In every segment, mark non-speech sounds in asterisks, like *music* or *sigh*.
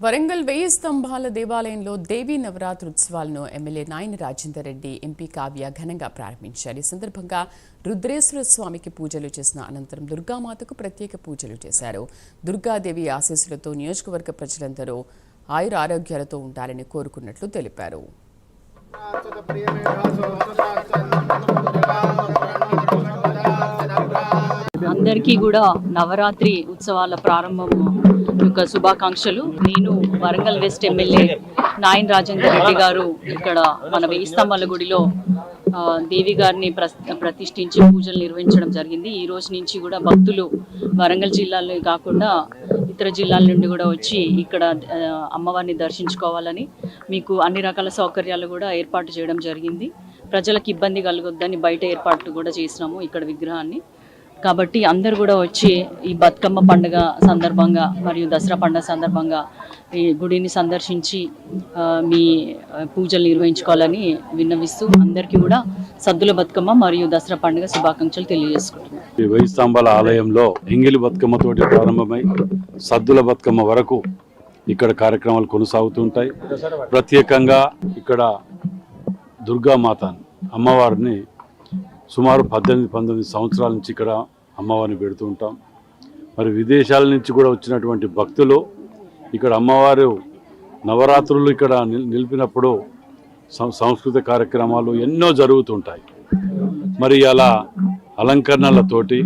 వరంగల్ వెయ్యి స్తంభాల దేవాలయంలో దేవీ నవరాత్రి ఉత్సవాలను ఎమ్మెల్యే నాయన రాజేందర్ రెడ్డి ఎంపీ కావ్య ఘనంగా ప్రారంభించారు. ఈ సందర్భంగా రుద్రేశ్వర స్వామికి పూజలు చేసిన అనంతరం దుర్గామాతకు ప్రత్యేక పూజలు చేశారు. దుర్గాదేవి ఆశీస్సులతో నియోజకవర్గ ప్రజలందరూ ఆయుర ఆరోగ్యాలతో ఉండాలని కోరుకున్నట్లు తెలిపారు. అందరికీ కూడా నవరాత్రి ఉత్సవాల ప్రారంభం యొక్క శుభాకాంక్షలు. నేను వరంగల్ వెస్ట్ ఎమ్మెల్యే నాయన్ రాజేందర్ రెడ్డి గారు ఇక్కడ మన వెయ్యి స్తంభాల గుడిలో దేవి గారిని ప్రతిష్ఠించి పూజలు నిర్వహించడం జరిగింది. ఈ రోజు నుంచి కూడా భక్తులు వరంగల్ జిల్లాలో కాకుండా ఇతర జిల్లాల నుండి కూడా వచ్చి ఇక్కడ అమ్మవారిని దర్శించుకోవాలని మీకు అన్ని రకాల సౌకర్యాలు కూడా ఏర్పాటు చేయడం జరిగింది. ప్రజలకు ఇబ్బంది కలగొద్దని బయట ఏర్పాట్లు కూడా చేసినాము ఇక్కడ విగ్రహాన్ని. కాబట్టి అందరు కూడా వచ్చి ఈ బతుకమ్మ పండుగ సందర్భంగా మరియు దసరా పండుగ సందర్భంగా ఈ గుడిని సందర్శించి మీ పూజలు నిర్వహించుకోవాలని విన్నవిస్తూ అందరికీ కూడా సద్దుల బతుకమ్మ మరియు దసరా పండుగ శుభాకాంక్షలు తెలియజేసుకుంటున్నాను ఈ వెయ్యి స్తంభాల ఆలయంలో ఎంగిలి బతుకమ్మతోటి ప్రారంభమై సద్దుల బతుకమ్మ వరకు ఇక్కడ కార్యక్రమాలు కొనసాగుతుంటాయి. ప్రత్యేకంగా ఇక్కడ దుర్గామాత అమ్మవారిని సుమారు పద్దెనిమిది పంతొమ్మిది సంవత్సరాల నుంచి ఇక్కడ అమ్మవారిని పెడుతూ ఉంటాం. మరి విదేశాల నుంచి కూడా వచ్చినటువంటి భక్తులు ఇక్కడ అమ్మవారు నవరాత్రులు ఇక్కడ నిలిపినప్పుడు సం- సాంస్కృతిక కార్యక్రమాలు ఎన్నో జరుగుతుంటాయి. మరి అలా అలంకరణలతోటి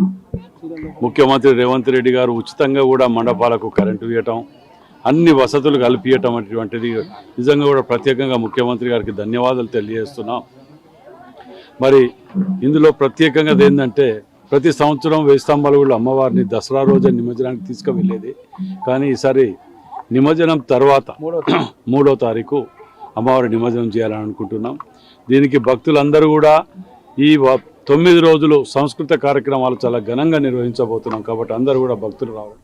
ముఖ్యమంత్రి రేవంత్ రెడ్డి గారు ఉచితంగా కూడా మండపాలకు కరెంటు ఇవ్వటం అన్ని వసతులు కల్పించటం అటువంటిది నిజంగా కూడా ప్రత్యేకంగా ముఖ్యమంత్రి గారికి ధన్యవాదాలు తెలియజేస్తున్నాం. మరి ఇందులో ప్రత్యేకంగా ఏంటంటే ప్రతి సంవత్సరం వెయ్యి స్తంభాలు కూడా అమ్మవారిని దసరా రోజు నిమజ్జనానికి తీసుకువెళ్ళేది. కానీ ఈసారి నిమజ్జనం తర్వాత *clears throat* మూడో తారీఖు. అమ్మవారి నిమజ్జనం చేయాలని అనుకుంటున్నాం. దీనికి భక్తులందరూ కూడా ఈ తొమ్మిది రోజులు సంస్కృత కార్యక్రమాలు చాలా ఘనంగా నిర్వహించబోతున్నాం కాబట్టి అందరూ కూడా భక్తులు రావడం